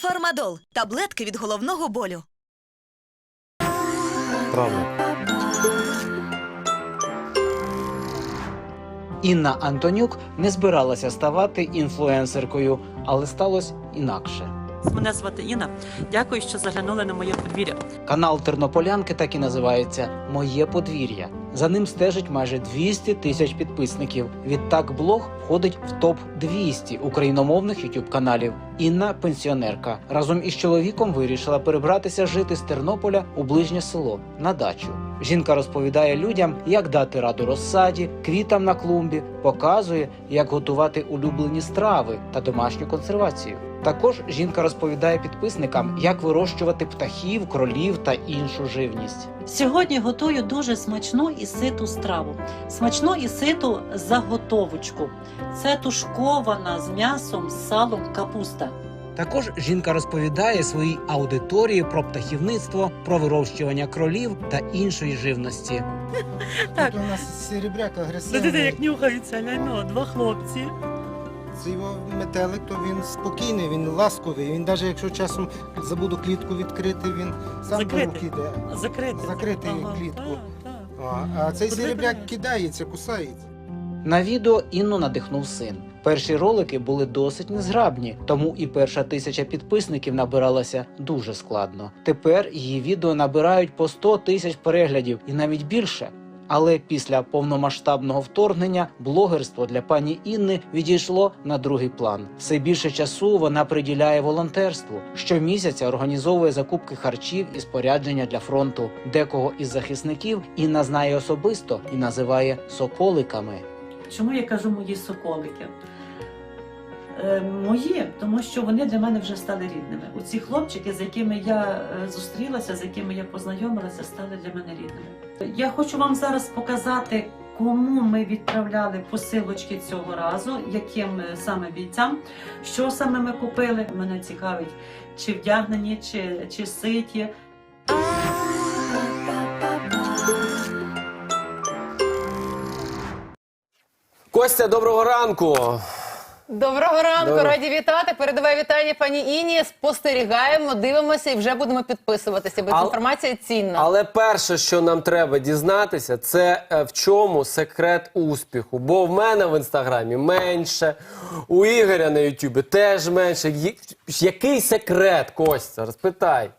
Фармадол таблетки від головного болю. Правда. Інна Антонюк не збиралася ставати інфлюенсеркою, але сталося інакше. Мене звати Інна. Дякую, що заглянули на моє подвір'я. Канал Тернополянки так і називається Моє подвір'я. За ним стежить майже 200 тисяч підписників. Відтак блог входить в топ 200 україномовних youtube каналів. Інна пенсіонерка разом із чоловіком вирішила перебратися жити з Тернополя у ближнє село на дачу. Жінка розповідає людям, як дати раду розсаді, квітам на клумбі, показує, як готувати улюблені страви та домашню консервацію. Також жінка розповідає підписникам, як вирощувати птахів, кролів та іншу живність. Сьогодні готую дуже смачну і ситу страву. Смачну і ситу заготовочку. Це тушкована з м'ясом, салом капуста. Також жінка розповідає своїй аудиторії про птахівництво, про вирощування кролів та іншої живності. Так. Тут у нас серебряк агресивний. нюхається, ляно, два хлопці. Це його метелик, то він спокійний, він ласковий. Він навіть якщо часом забуду клітку відкрити, він сам до Закрити. рук іде. Закрити. Закрити клітку. А, а цей серебряк кидається, кусається. На відео Інну надихнув син. Перші ролики були досить незграбні, тому і перша тисяча підписників набиралася дуже складно. Тепер її відео набирають по 100 тисяч переглядів і навіть більше. Але після повномасштабного вторгнення блогерство для пані Інни відійшло на другий план. Все більше часу вона приділяє волонтерству. Щомісяця організовує закупки харчів і спорядження для фронту. Декого із захисників Інна знає особисто і називає соколиками. Чому я кажу мої соколики? Е, мої, тому що вони для мене вже стали рідними. Оці хлопчики, з якими я е, зустрілася, з якими я познайомилася, стали для мене рідними. Я хочу вам зараз показати, кому ми відправляли посилочки цього разу, яким е, саме бійцям, що саме ми купили. Мене цікавить, чи вдягнені, чи, чи ситі. Костя, доброго ранку. Доброго ранку, Добре. раді вітати. Передавай вітання пані Іні. Спостерігаємо, дивимося і вже будемо підписуватися, бо Але- інформація цінна. Але перше, що нам треба дізнатися, це е, в чому секрет успіху. Бо в мене в інстаграмі менше, у Ігоря на Ютубі теж менше. Є- Який секрет, Костя? Розпитай.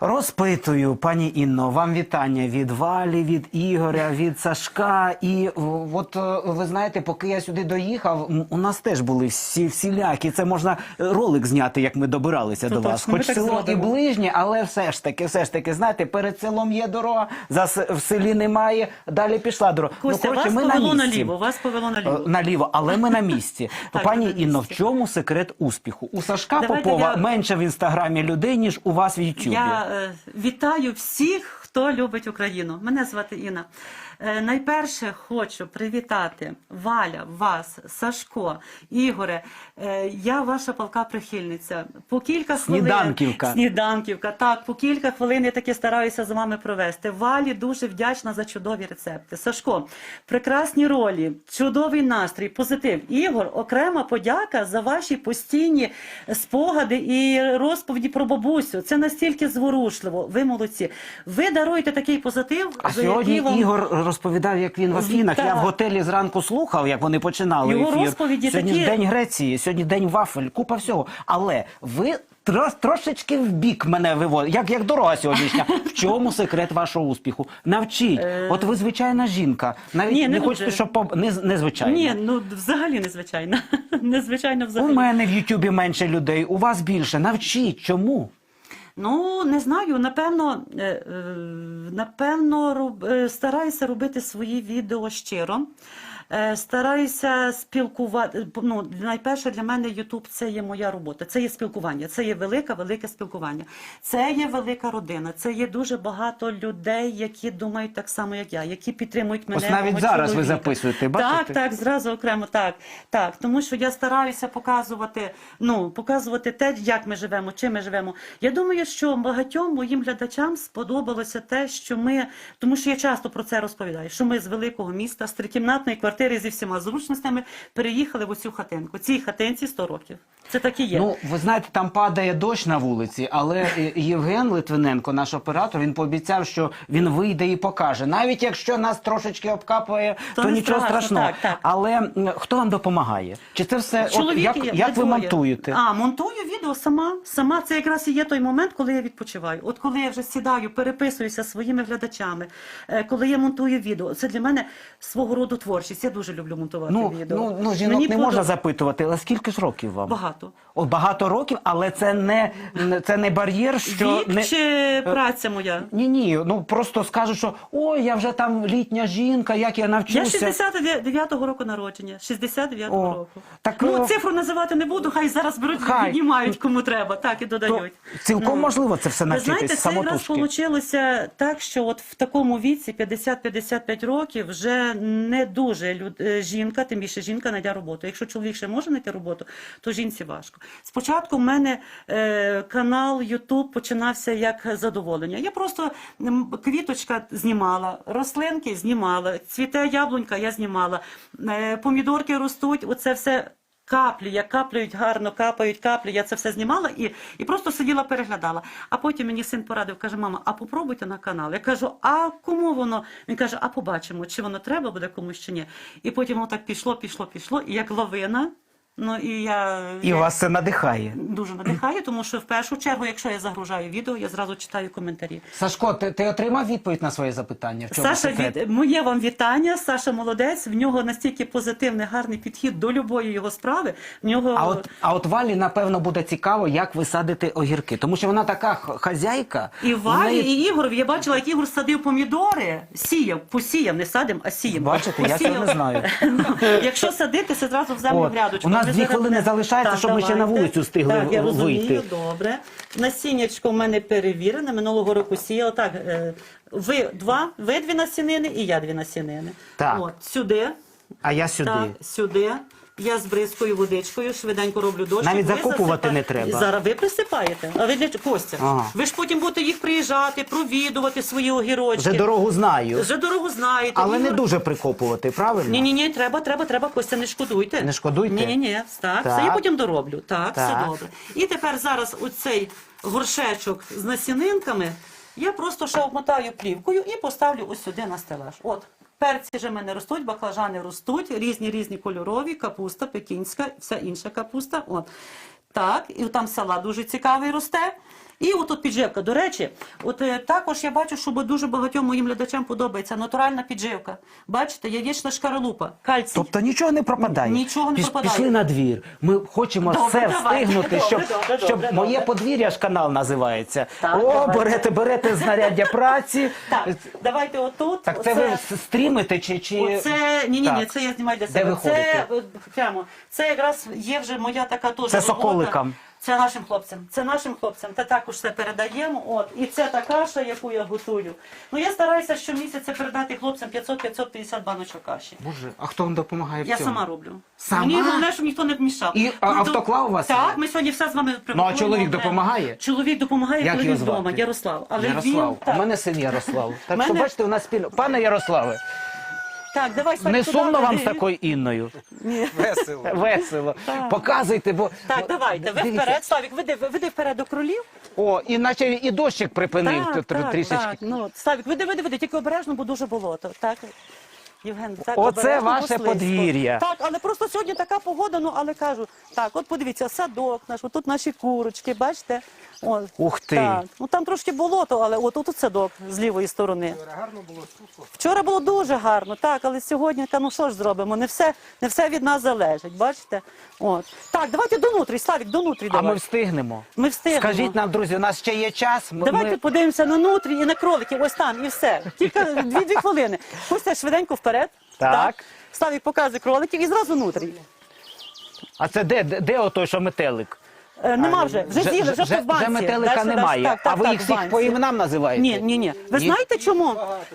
Розпитую, пані Інно, вам вітання від Валі, від Ігоря, від Сашка. І от е, ви знаєте, поки я сюди доїхав, у нас теж були всі всілякі. Це можна ролик зняти, як ми добиралися Це до вас. Хоч село і ближнє, але все ж таки, все ж таки, знаєте, перед селом є дорога, за в селі немає. Далі пішла дорога. Костя, коротше, вас ми на повело місці. наліво, вас повело Е, наліво. Наліво, але ми на місці. Так, Пані на Інно, в чому секрет успіху? У Сашка Давайте Попова я- менше в інстаграмі людей, ніж у вас в Ютубі. Я вітаю всіх, хто любить Україну. Мене звати Інна. Е, найперше хочу привітати Валя, вас, Сашко, Ігоре. Е, я ваша палка прихильниця. По кілька хвилин. Сніданківка. Сніданківка. Так, по кілька хвилин я таки стараюся з вами провести. Валі дуже вдячна за чудові рецепти. Сашко, прекрасні ролі, чудовий настрій, позитив. Ігор, окрема подяка за ваші постійні спогади і розповіді про бабусю. Це настільки зворушливо. Ви молодці. Ви даруєте такий позитив. А за сьогодні який вам... Ігор розповідав, як він в Афінах. Так. Я в готелі зранку слухав, як вони починали Його ефір. розповіді Сьогодні такі- день Греції, сьогодні день вафель, купа всього. Але ви тро- трошечки в бік мене виводите, як, як дорога сьогоднішня. В чому секрет вашого успіху? Навчіть. От ви звичайна жінка. Навіть Е. Ні, не, не хочете, дуже. щоб поб... не, незвичайна. Ні, ну взагалі незвичайно. незвичайно У мене в Ютубі менше людей, у вас більше. Навчіть. Чому? Ну, не знаю. Напевно, е, е, напевно, е, стараюся робити свої відео щиро. Е, Стараюся спілкувати. Ну, найперше для мене Ютуб це є моя робота, це є спілкування, це є велике, велике спілкування. Це є велика родина, це є дуже багато людей, які думають так само, як я, які підтримують мене. Ось навіть мого зараз ви записуєте, бачите? Так, так, зразу окремо, так. Так, тому що я стараюся показувати, ну, показувати те, як ми живемо, чим ми живемо. Я думаю, що багатьом моїм глядачам сподобалося те, що ми, тому що я часто про це розповідаю, що ми з великого міста, з трикімнатної квартири зі всіма зручностями переїхали в оцю хатинку. Цій хатинці 100 років. Це так і є. Ну, ви знаєте, там падає дощ на вулиці, але е, Євген Литвиненко, наш оператор, він пообіцяв, що він вийде і покаже. Навіть якщо нас трошечки обкапує, то, То нічого страшно, страшного. так, так. Але хто вам допомагає? Чи це все от, як, є, як ви монтуєте? А, монтую відео сама. Сама це якраз і є той момент, коли я відпочиваю. От коли я вже сідаю, переписуюся зі своїми глядачами, е, коли я монтую відео, це для мене свого роду творчість. Я дуже люблю монтувати Ну, відео. ну, ну жінок Мені не можна запитувати, але скільки ж років вам? Багато. От багато років, але це не, це не бар'єр, що Вік не. чи праця моя? Ні, ні, ну просто скажуть, що ой, я вже там літня жінка, як я Я 69-го року народження. 69-го О, року. так, ну, о, цифру називати не буду, хай зараз беруть, Хай. піднімають кому треба, так і То додають. цілком Ну. можливо це все навчитись знаєте, це якраз самотужки. вийшло так, що от в такому віці 50-55 років вже не дуже люд... е, жінка, тим більше жінка знайде роботу. Якщо чоловік ще може знайти роботу, то жінці важко. Спочатку в мене е, канал YouTube починався як задоволення. Я просто квіточка знімала, рослинки знімала, цвіте яблунька я знімала, е, помідорки ростуть, оце все. Каплі, як каплюють гарно, капають каплі. Я це все знімала і, і просто сиділа, переглядала. А потім мені син порадив, каже: мама, а попробуйте на канал. Я кажу, а кому воно? Він каже, а побачимо, чи воно треба буде комусь чи ні. І потім воно так пішло, пішло, пішло, і як лавина. Ну і я, І я вас це надихає. дуже надихаю, тому що в першу чергу, якщо я загружаю відео, я зразу читаю коментарі. Сашко, ти, ти отримав відповідь на своє запитання? В чому Саша, секрет? від... моє вам вітання. Саша молодець. В нього настільки позитивний, гарний підхід до любої його справи. В нього А от, а от Валі, напевно, буде цікаво, як ви садите огірки. Тому що вона така хазяйка. І Валі, неї- і Ігор, я бачила, як Ігор садив помідори, сіяв, посіяв, не садим, а сіяв. Бачите, я цього не знаю. Ну, Якщо садити, це зразу в землю грядочку. Дві зараз хвилини залишається, щоб ми ще на вулицю встигли так, я розумію, вийти. добре. Насіннячко в мене перевірене, минулого року сіяла. Так, е, ви два, ви дві насінини і я дві насінини. Так. От, сюди. А я сюди. Так, сюди. Я з бризкою водичкою швиденько роблю дощ. Навіть Ви закопувати засипа- не треба. Зараз ви присипаєте. А ви для чого? Костя? Ага. Ви ж потім будете їх приїжджати, провідувати свої огірочки. Вже дорогу знаю. Вже дорогу знаєте. Але не дуже прикопувати, правильно? Ні, ні, ні, треба, треба, треба, Костя, не шкодуйте. Не шкодуйте? Ні, ні, ні. Так, Так. все я потім дороблю. Так, Так. все добре. І тепер зараз оцей горшечок з насінинками я просто ще обмотаю плівкою і поставлю ось сюди на стелаж. От. Перці вже в мене ростуть, баклажани ростуть, різні різні кольорові, капуста, пекінська, вся інша капуста. От. Так, і там салат дуже цікавий росте. І отут підживка. До речі, от е, також я бачу, що дуже багатьом моїм глядачам подобається натуральна підживка. Бачите, яєчна шкаралупа, кальцій. Тобто нічого не пропадає. Нічого не Піш- пропадає. Пішли на двір. Ми хочемо Добре, все давайте. встигнути, Добре, щоб, добре, щоб добре, моє добре. подвір'я ж канал називається. Так, О, давайте. берете, берете знаряддя праці. Так, давайте отут. Так це оце- ви с- стрімите чи, чи... Оце ні, ні, ні, Так. це я знімаю для Де себе. ви це ходите? е, прямо. Це якраз є вже моя така теж. Це робота. соколикам. Це нашим хлопцям. Це нашим хлопцям. Та також все передаємо. От і це та каша, яку я готую. Ну я стараюся щомісяця передати хлопцям 500-550 баночок каші. Боже, а хто вам допомагає в Я цьому? сама роблю. Сама? Мені головне, щоб ніхто не вмішав. І, а, Ну, автоклав у вас Так, ми сьогодні все з вами Ну, а приготуємо. чоловік допомагає? Чоловік допомагає, Як коли його він вдома. Ярослав. Але Ярослав. він так, У мене син Ярослав. Так Мене- що бачите, у нас спільно. Пане Ярославе, так, давай Славік, не туди, сумно вам з такою Інною? Ні. Весело. Весело. Показуйте, бо Так, давайте, ви Дивіться. вперед, Славік, веди, веди вперед до кролів. О, і наче і дощик припинив так, тр- так, трішечки. так. Ну, Славік, веди, веди, веди, тільки обережно, бо дуже болото. Так, Євген, так, Оце обережно, бо ваше слизько. подвір'я. Так, але просто сьогодні така погода, ну, але кажу, так, от подивіться, садок наш, тут наші курочки, бачите? От, Ух ти. Так. Ну там трошки болото, але от тут садок з лівої сторони. Гарно було сухо. Вчора було дуже гарно, так, але сьогодні, та ну що ж зробимо? Не все, не все від нас залежить, бачите? От. Так, давайте донутрі, Славік, донутрі А ми встигнемо. Ми встигнемо. Скажіть нам, друзі, у нас ще є час. Ми- Давайте ми- подивимося на нутрі і на кроликів, ось там, і все. Тільки дві-дві хвилини. Костя швиденько вперед. Так. Славік показує кроликів і зразу нутрі. А це де, де, де отой, що метелик? Е, Нема вже, вже з'їли, вже, в банці. вже метелика Дальше, немає. дальше, а ви їх в всіх банці. по іменам називаєте? Ні, ні, ні. Ви Ні? знаєте чому?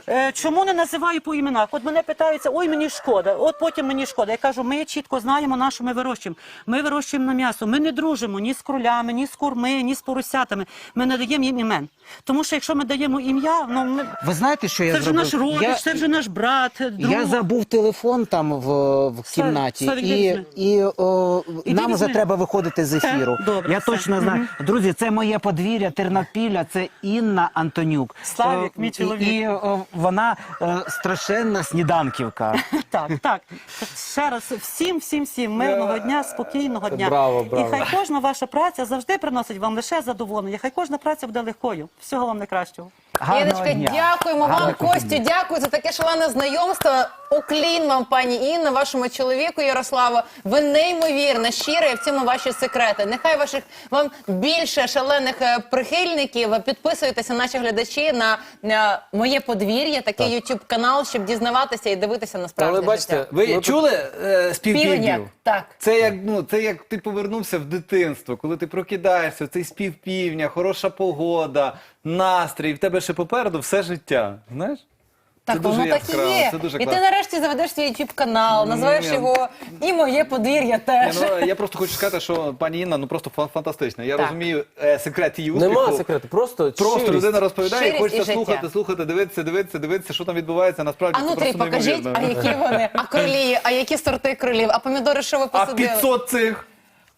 Е, чому не називаю по іменах? От мене питаються, ой, мені шкода, от потім мені шкода. Я кажу, ми чітко знаємо, на що ми вирощуємо. Ми вирощуємо на м'ясо. Ми не дружимо ні з кролями, ні з курми, ні з поросятами. Ми не даємо їм імен. Тому що якщо ми даємо ім'я, ну ми... Ви знаєте, що я це вже зробив? наш родич, я, це вже наш брат, друг. я забув телефон там в, в кімнаті, Славік, і, візьми. і о, Іди нам вже візьми. треба виходити з ефіру. Так, добре, я все. точно знаю. Друзі, це моє подвір'я Тернопілля, це Інна Антонюк. Славік, Е, мій чоловік. І, і о, вона е, страшенна сніданківка. Так, так. Ще раз всім, всім, всім мирного дня, спокійного дня. Браво, браво. І хай кожна ваша праця завжди приносить вам лише задоволення. Хай кожна праця буде легкою. Всього вам найкращого. Гарного Іночка, дня. дякуємо вам, Гарного Костю. дня. Дякую за таке шалене знайомство. Уклін вам, пані Інна, вашому чоловіку Ярославу. Ви неймовірно щира і в цьому ваші секрети. Нехай ваших вам більше шалених е, прихильників. Підписуйтеся, наші глядачі, на, на моє подвір'я, такий YouTube канал, щоб дізнаватися і дивитися на справжнє Але бачите, життя. Ви чули е, так. Це як, ну, це як ти повернувся в дитинство, коли ти прокидаєшся, цей спів півня, хороша погода, настрій, в тебе ще попереду все життя. Знаєш? Так, це дуже воно так і є. це дуже і ти класно. нарешті заведеш свій YouTube канал, називаєш Ні. його і моє подвір'я Ні, теж. ну, я просто хочу сказати, що пані Інна ну просто фа- фантастична. Я Так. розумію е, секрет її успіху. Нема секрету, просто Просто щирість. людина розповідає, і Щирість хочеться і життя. слухати, слухати, дивитися, дивитися, дивитися, що там відбувається. Насправді А це ну просто ти покажіть, неймовірно. а які вони, а кролі, а які сорти кролів, а помідори, що ви А посадили? 500 цих,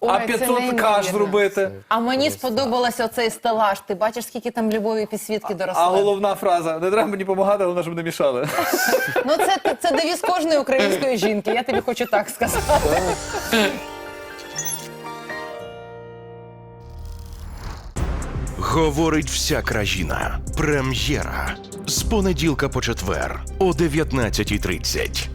Ой, а це 500 неймовірно. каш зробити. А мені сподобалося оцей стелаж. Ти бачиш, скільки там любові підсвітки доросли. А головна фраза: не треба мені допомагати, головне, щоб не мішали. Ну це, це девіз кожної української жінки. Я тобі хочу так сказати. Говорить вся країна. Прем'єра з понеділка по четвер о 19.30.